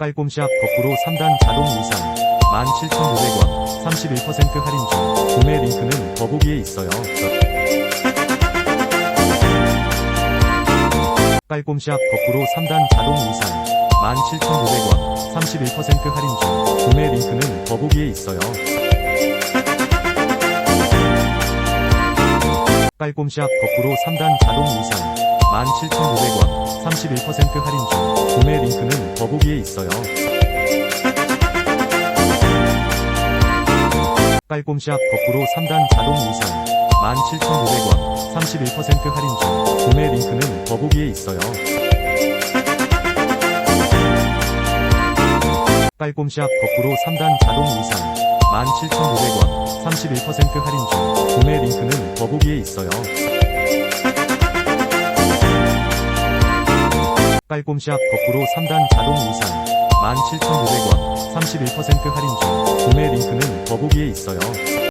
깔꼼샵 거꾸로 3단 자동 이상 17,500원 31% 할인 중 구매 링크는 더보기에 있어요. 깔꼼샵 거꾸로 3단 자동 이상 17,500원 31% 할인 중 구매 링크는 더보기에 있어요. 깔꼼샵 거꾸로 3단 자동 이상 17,500원 31% 할인 중 구매 링크는 더보기에 있어요. 깔꼼샵 거꾸로 3단 자동 이상 17,500원 31% 할인 중 구매 링크는 더보기에 있어요. 깔꼼샵 거꾸로 3단 자동 이상 17,500원 31% 할인 중 구매 링크는 더보기에 있어요. 깔꼼샵 거꾸로 3단 자동 이상 17,500원 31% 할인 중 구매 링크는 더보기에 있어요.